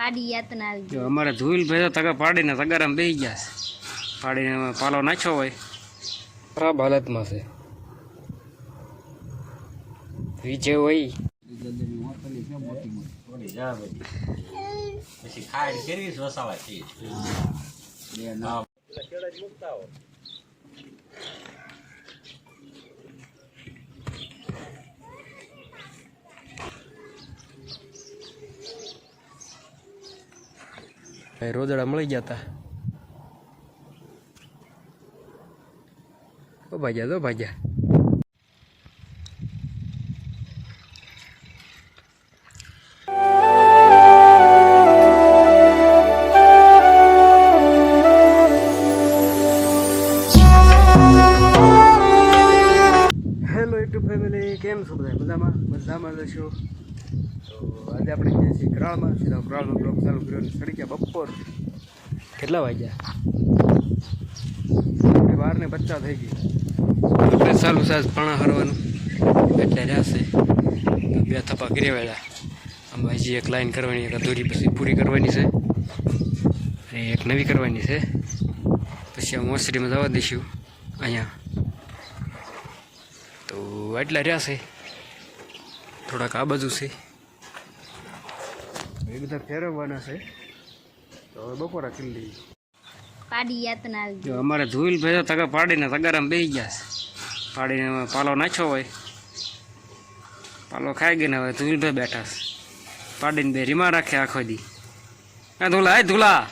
પાડી યાતના આવી જો અમારે ધૂલ ભેજો તગા પાડીને તગારામાં બેસી ગયા છે. પાડીને પાલો નાખ્યો હોય. ખરાબ હાલતમાં છે. વિજય હોય. પછી ખાડ કેવી વસાવા છે ભાઈ રોદડા મળી ગયા હતા ઓ ભાગ્યા તો ભાગ્યા હેલો યુટ્યુબ ફેમિલી કેમ છો બધા મજામાં મજામાં જશો તો આજે આપણે જઈએ છીએ કરાળમાં સીધા કરાળનો બ્લોક ચાલુ કર્યો અને સડી ગયા બપોર. કેટલા વાગ્યા? બાર ને પચાસ થઈ ગઈ. આપણે ચાલુ સાજ પાણા હરવાનું. એટલે રહેશે. બે થપ્પા કરી વેળા આમાં હજી એક લાઈન કરવાની એક અધૂરી પછી પૂરી કરવાની છે. અને એક નવી કરવાની છે. પછી આ મોસરીમાં જવા દઈશું અહીંયા. તો એટલા રહ્યા છે. થોડાક આ બાજુ છે. એ બધા ફેરવવાના છે. તો હવે બપોરા કરી લઈએ. પાડી યાતના જો અમારે ધુઈલ ભેજો તગા પાડીને તગારામાં બેસી ગયા છે. પાડીને પાલો નાખ્યો હોય. પાલો ખાઈ ગયો ને હવે ધૂલ ભાઈ બેઠા છે. પાડીને બે રીમા રાખે આખો દી. હા ધૂલા હે ધૂલા.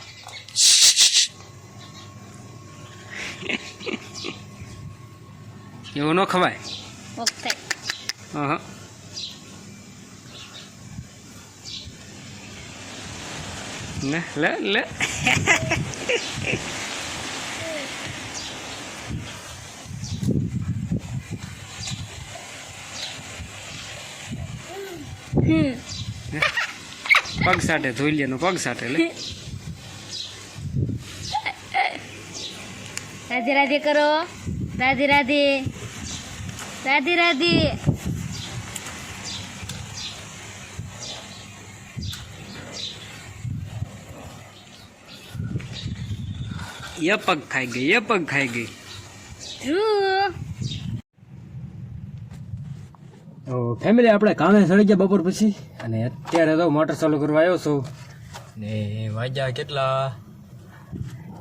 એવું ન ખવાય. ઓકે. હા લે લે લે. પગ સાટે ધોઈલિયાનો પગ સાટે લે. રાધે રાધે કરો. રાધે રાધે. રાધે રાધે. એ પગ ખાઈ ગઈ એ પગ ખાઈ ગઈ. ફેમિલી આપણે કામે સડી ગયા બપોર પછી અને અત્યારે તો મોટર ચાલુ કરવા આવ્યો છું. ને વાગ્યા કેટલા?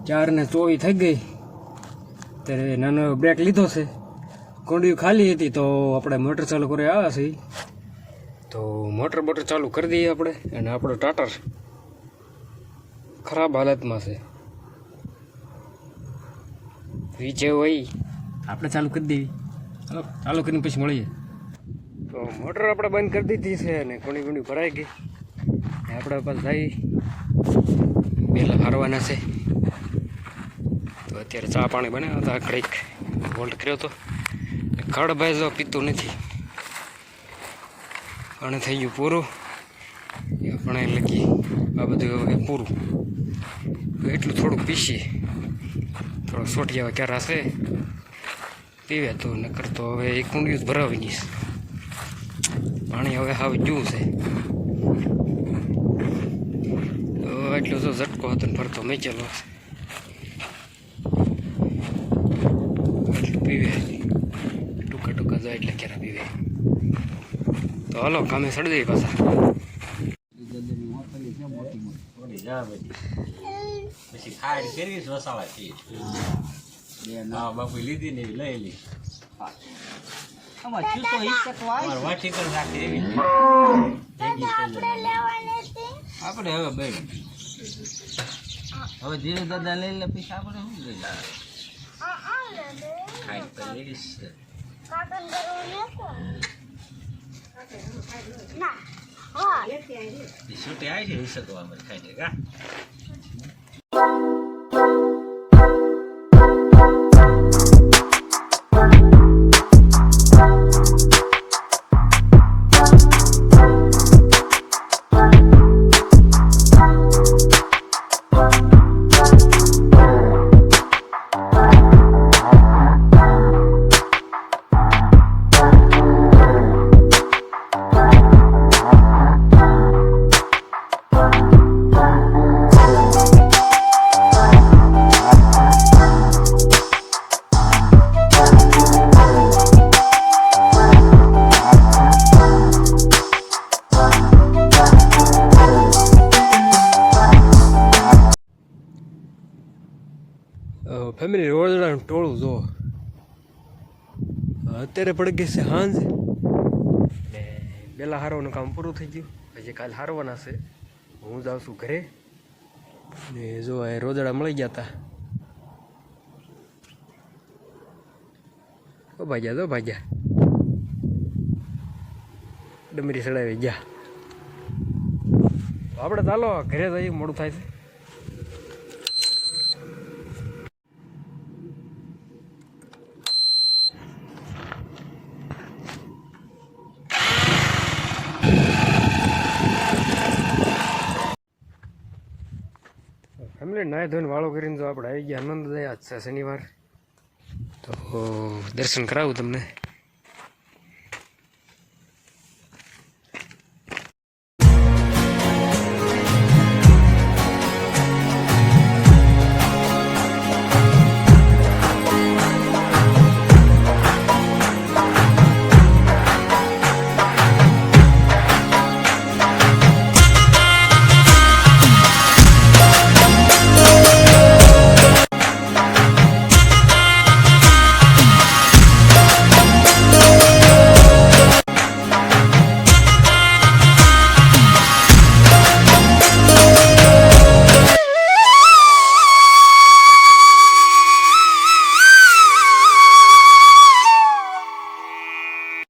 ચાર ને ચોવીસ થઈ ગઈ. ત્યારે નાનો બ્રેક લીધો છે. કુંડિયું ખાલી હતી તો આપણે મોટર ચાલુ કરી આવ્યા છીએ. તો મોટર બોટર ચાલુ કરી દઈએ આપણે અને આપણો ટાટર ખરાબ હાલતમાં છે. વિજય હોય. આપણે ચાલુ કરી દેવી. ચાલો ચાલુ કરીને પછી મળીએ. તો મોટર આપણે બંધ કરી દીધી છે અને કોની કોણી ભરાઈ ગઈ. આપણે પાસ જઈ પહેલાં હારવાના છે. તો અત્યારે ચા પાણી બન્યા હતા. ઘડીક હોલ્ડ કર્યો હતો ખડ ભાઈ જો પીતું નથી. અને થઈ ગયું પૂરું. આપણે લગી, આ બધું હવે પૂરું. એટલું થોડુંક પીસીએ થોડો સોટિયા ક્યારે હશે પીવે તો, નકર તો હવે એ કુંડિયું જ ભરાવી દઈશ. પાણી હવે હાવ જવું છે. તો એટલો તો ઝટકો હતો ને ફરતો મેચેલો. હશે એટલું પીવે. ટૂંકા ટૂંકા જાય એટલે ક્યારે પીવે. તો હલો, કામે સડી દઈએ પાછા. જા બધી. પછી ખાઈ કરવી વસાવા છે હા બાપુ લીધી ને લઈ લી. આપણે હવે બે. હવે ધીરે દાદા લઈ લે પછી આપણે શું લઈ ખાઈ તો લેવીશ છે એ છૂટી આવી છે એ શકવા અમે ખાઈ લે કા ફેમિલી રોજડાનું ટોળું જો. અત્યારે પડી ગઈ છે હાંજ. ને પહેલાં હારવાનું કામ પૂરું થઈ ગયું. પછી કાલે હારવાના છે. હું જાઉં છું ઘરે. ને જો એ રોજડા મળી ગયા હતા ઓ ભાગ્યા તો ભાગ્યા. ડમરી સડાવી ગયા. આપણે ચાલો, ઘરે જઈએ, મોડું થાય છે. ફેમિલી નાય ધોઈને વાળો કરીને જો આપણે આવી ગયા. આનંદ આજ છે શનિવાર. તો દર્શન કરાવું તમને.